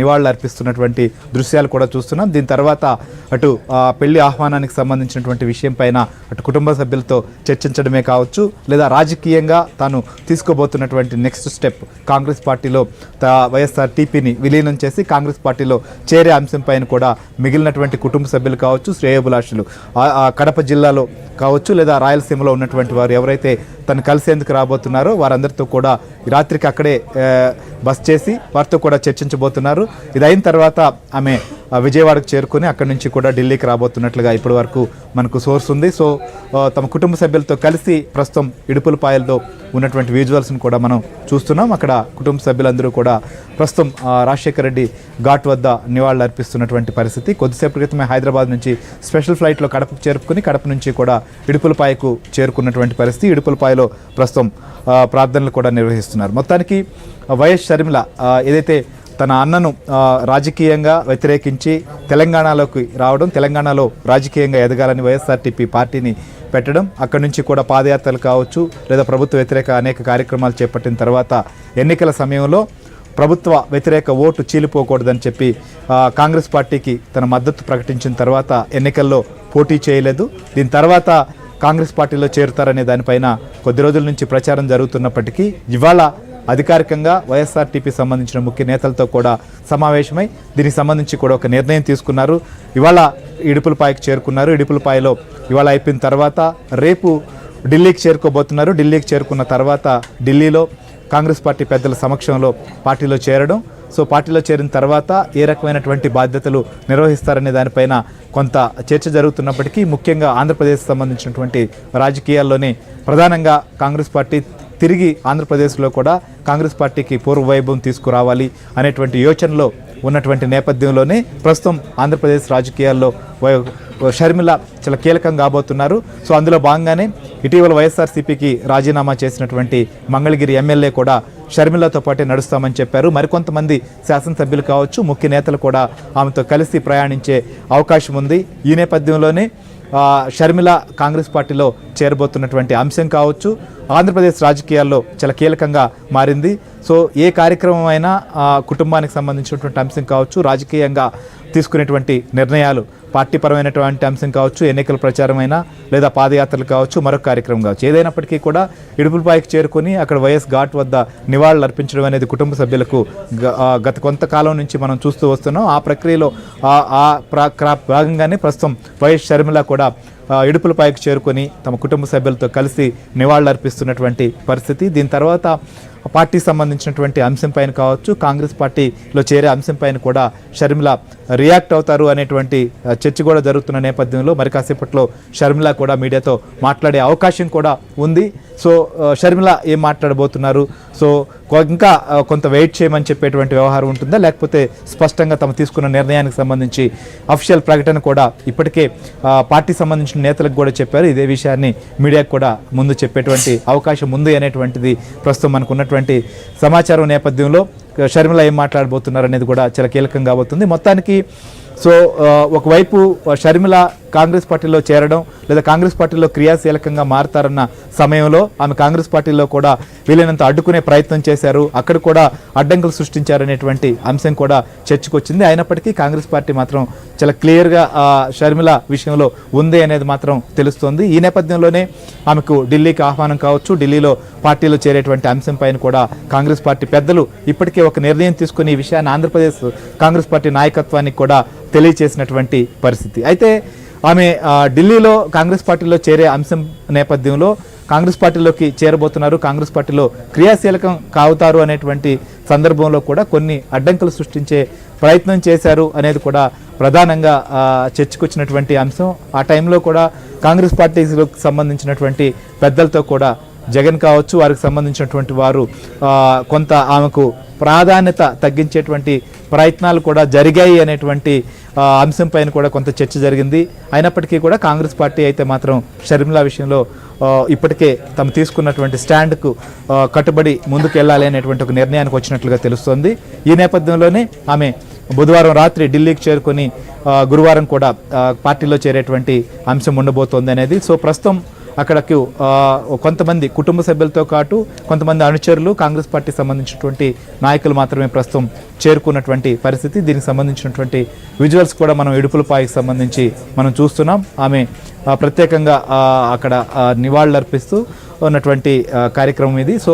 నివాళులు అర్పిస్తున్నటువంటి దృశ్యాలు కూడా చూస్తున్నాం. దీని తర్వాత అటు పెళ్ళి ఆహ్వానానికి సంబంధించినటువంటి విషయం పైన అటు కుటుంబ సభ్యులతో చర్చించడమే కావచ్చు లేదా రాజకీయంగా తాను తీసుకోబోతున్నటువంటి నెక్స్ట్ స్టెప్ కాంగ్రెస్ పార్టీలో వైఎస్ఆర్ టీపీని విలీనం చేసి కాంగ్రెస్ పార్టీలో చేరే అంశం పైన కూడా మిగిలినటువంటి కుటుంబ సభ్యులు కావచ్చు శ్రేయోభిలాషులు. కడప జిల్లాలో కావచ్చు లేదా రాయలసీమలో ఉన్నటువంటి వారు ఎవరైతే తను కలిసేందుకు రాబోతున్నారు. వారందరితో కూడా రాత్రికి అక్కడే బస్ చేసి వారితో కూడా చర్చించబోతున్నారు. ఇది అయిన తర్వాత ఆమె విజయవాడకు చేరుకొని అక్కడి నుంచి కూడా ఢిల్లీకి రాబోతున్నట్లుగా ఇప్పటి వరకు మనకు సోర్స్ ఉంది. సో తమ కుటుంబ సభ్యులతో కలిసి ప్రస్తుతం ఇడుపులపాయలతో ఉన్నటువంటి విజువల్స్ని కూడా మనం చూస్తున్నాం. అక్కడ కుటుంబ సభ్యులందరూ కూడా ప్రస్తుతం రాజశేఖర్ రాజశేఖర రెడ్డి ఘాట్ వద్ద నివాళులు అర్పిస్తున్నటువంటి పరిస్థితి. కొద్దిసేపు క్రితమే హైదరాబాద్ నుంచి స్పెషల్ ఫ్లైట్లో కడపకు చేరుకుని కడప నుంచి కూడా ఇడుపులపాయకు చేరుకున్నటువంటి పరిస్థితి. ఇడుపులపాయలో ప్రస్తుతం ప్రార్థనలు కూడా నిర్వహిస్తున్నారు. మొత్తానికి వైఎస్ షర్మిల ఏదైతే తన అన్నను రాజకీయంగా వ్యతిరేకించి తెలంగాణలోకి రావడం తెలంగాణలో రాజకీయంగా ఎదగాలని వైఎస్ఆర్టీపీ పార్టీని పెట్టడం అక్కడి నుంచి కూడా పాదయాత్రలు కావచ్చు లేదా ప్రభుత్వ వ్యతిరేక అనేక కార్యక్రమాలు చేపట్టిన తర్వాత ఎన్నికల సమయంలో ప్రభుత్వ వ్యతిరేక ఓటు చీలిపోకూడదని చెప్పి కాంగ్రెస్ పార్టీకి తన మద్దతు ప్రకటించిన తర్వాత ఎన్నికల్లో పోటీ చేయలేదు. దీని తర్వాత కాంగ్రెస్ పార్టీలో చేరుతారనే దానిపైన కొద్ది రోజుల నుంచి ప్రచారం జరుగుతున్నప్పటికీ ఇవాళ అధికారికంగా వైఎస్ఆర్టీపీ సంబంధించిన ముఖ్య నేతలతో కూడా సమావేశమై దీనికి సంబంధించి కూడా ఒక నిర్ణయం తీసుకున్నారు. ఇవాళ ఇడుపులపాయకు చేరుకున్నారు. ఇడుపులపాయలో ఇవాళ అయిపోయిన తర్వాత రేపు ఢిల్లీకి చేరుకోబోతున్నారు. ఢిల్లీకి చేరుకున్న తర్వాత ఢిల్లీలో కాంగ్రెస్ పార్టీ పెద్దల సమక్షంలో పార్టీలో చేరడం. సో పార్టీలో చేరిన తర్వాత ఏ రకమైనటువంటి బాధ్యతలు నిర్వహిస్తారనే దానిపైన కొంత చర్చ జరుగుతున్నప్పటికీ ముఖ్యంగా ఆంధ్రప్రదేశ్ సంబంధించినటువంటి రాజకీయాల్లోనే ప్రధానంగా కాంగ్రెస్ పార్టీ తిరిగి ఆంధ్రప్రదేశ్లో కూడా కాంగ్రెస్ పార్టీకి పూర్వ వైభవం తీసుకురావాలి అనేటువంటి యోచనలో ఉన్నటువంటి నేపథ్యంలోనే ప్రస్తుతం ఆంధ్రప్రదేశ్ రాజకీయాల్లో వై- షర్మిల చాలా కీలకం కాబోతున్నారు. సో అందులో భాగంగానే ఇటీవల వైఎస్ఆర్సీపీకి రాజీనామా చేసినటువంటి మంగళగిరి ఎమ్మెల్యే కూడా షర్మిలతో పాటే నడుస్తామని చెప్పారు. మరికొంతమంది శాసనసభ్యులు కావచ్చు ముఖ్య నేతలు కూడా ఆమెతో కలిసి ప్రయాణించే అవకాశం ఉంది. ఈ నేపథ్యంలోనే షర్మిల కాంగ్రెస్ పార్టీలో చేరబోతున్నటువంటి అంశం కావచ్చు. ఆంధ్రప్రదేశ్ రాజకీయాల్లో చాలా కీలకంగా మారింది. సో ఏ కార్యక్రమం అయినా కుటుంబానికి సంబంధించినటువంటి అంశం కావచ్చు రాజకీయంగా తీసుకునేటువంటి నిర్ణయాలు పార్టీపరమైనటువంటి అంశం కావచ్చు ఎన్నికల ప్రచారం అయినా లేదా పాదయాత్రలు కావచ్చు మరొక కార్యక్రమం కావచ్చు. ఏదైనప్పటికీ కూడా ఇడుపులపాయకి చేరుకొని అక్కడ వైఎస్ ఘాట్ వద్ద నివాళులు అర్పించడం అనేది కుటుంబ సభ్యులకు గత కొంతకాలం నుంచి మనం చూస్తూ వస్తున్నాం. ఆ ప్రక్రియలో ఆ- భాగంగానే ప్రస్తుతం వైఎస్ షర్మిల కూడా ఇడుపులపాయకు చేరుకొని తమ కుటుంబ సభ్యులతో కలిసి నివాళులు అర్పిస్తున్నటువంటి పరిస్థితి. దీని తర్వాత పార్టీ సంబంధించినటువంటి అంశం పైన కావచ్చు కాంగ్రెస్ పార్టీలో చేరే అంశం పైన కూడా షర్మిల రియాక్ట్ అవుతారు అనేటువంటి చర్చ కూడా జరుగుతున్న నేపథ్యంలో మరి కాసేపట్లో షర్మిల కూడా మీడియాతో మాట్లాడే అవకాశం కూడా ఉంది. సో షర్మిల ఏం మాట్లాడబోతున్నారు? సో ఇంకా కొంత వెయిట్ చేయమని చెప్పేటువంటి వ్యవహారం ఉంటుందా? లేకపోతే స్పష్టంగా తమ తీసుకున్న నిర్ణయానికి సంబంధించి అఫీషియల్ ప్రకటన కూడా ఇప్పటికే పార్టీ సంబంధించిన నేతలకు కూడా చెప్పారు. ఇదే విషయాన్ని మీడియాకు కూడా ముందు చెప్పేటువంటి అవకాశం ఉంది అనేటువంటిది ప్రస్తుతం మనకున్నటువంటి సమాచారం నేపథ్యంలో. షర్మిల ఏం మాట్లాడబోతున్నారు అనేది కూడా చాలా కీలకం కాబోతుంది మొత్తానికి సో ఒకవైపు షర్మిల కాంగ్రెస్ పార్టీలో చేరడం లేదా కాంగ్రెస్ పార్టీలో క్రియాశీలకంగా మారతారన్న సమయంలో ఆమె కాంగ్రెస్ పార్టీలో కూడా వీలైనంత అడ్డుకునే ప్రయత్నం చేశారు. అక్కడ కూడా అడ్డంకులు సృష్టించారనేటువంటి అంశం కూడా చర్చకొచ్చింది. అయినప్పటికీ కాంగ్రెస్ పార్టీ మాత్రం చాలా క్లియర్గా షర్మిల విషయంలో ఉంది అనేది మాత్రం తెలుస్తోంది. ఈ నేపథ్యంలోనే ఆమెకు ఢిల్లీకి ఆహ్వానం కావచ్చు. ఢిల్లీలో పార్టీలో చేరేటువంటి అంశం పైన కూడా కాంగ్రెస్ పార్టీ పెద్దలు ఇప్పటికే ఒక నిర్ణయం తీసుకుని ఈ విషయాన్ని ఆంధ్రప్రదేశ్ కాంగ్రెస్ పార్టీ నాయకత్వానికి కూడా తెలియచేసినటువంటి పరిస్థితి. అయితే ఆమె ఢిల్లీలో కాంగ్రెస్ పార్టీలో చేరే అంశం నేపథ్యంలో కాంగ్రెస్ పార్టీలోకి చేరబోతున్నారు. కాంగ్రెస్ పార్టీలో క్రియాశీలకం కావుతారు అనేటువంటి సందర్భంలో కూడా కొన్ని అడ్డంకులు సృష్టించే ప్రయత్నం చేశారు అనేది కూడా ప్రధానంగా చర్చకొచ్చినటువంటి అంశం. ఆ టైంలో కూడా కాంగ్రెస్ పార్టీకి సంబంధించినటువంటి పెద్దలతో కూడా జగన్ కావచ్చు వారికి సంబంధించినటువంటి వారు కొంత ఆమెకు ప్రాధాన్యత తగ్గించేటువంటి ప్రయత్నాలు కూడా జరిగాయి అనేటువంటి అంశం పైన కూడా కొంత చర్చ జరిగింది. అయినప్పటికీ కూడా కాంగ్రెస్ పార్టీ అయితే మాత్రం షర్మిల విషయంలో ఇప్పటికే తమ తీసుకున్నటువంటి స్టాండ్కు కట్టుబడి ముందుకు వెళ్ళాలి అనేటువంటి ఒక నిర్ణయానికి వచ్చినట్లుగా తెలుస్తోంది. ఈ నేపథ్యంలోనే ఆమె బుధవారం రాత్రి ఢిల్లీకి చేరుకొని గురువారం కూడా పార్టీలో చేరేటువంటి అంశం ఉండబోతోంది అనేది. సో ప్రస్తుతం అక్కడకు కొంతమంది కుటుంబ సభ్యులతో పాటు కొంతమంది అనుచరులు కాంగ్రెస్ పార్టీ సంబంధించినటువంటి నాయకులు మాత్రమే ప్రస్తుతం చేరుకున్నటువంటి పరిస్థితి. దీనికి సంబంధించినటువంటి విజువల్స్ కూడా మనం ఇడుపులపాయికి సంబంధించి మనం చూస్తున్నాం. ఆమె ప్రత్యేకంగా అక్కడ నివాళులర్పిస్తూ ఉన్నటువంటి కార్యక్రమం ఇది. సో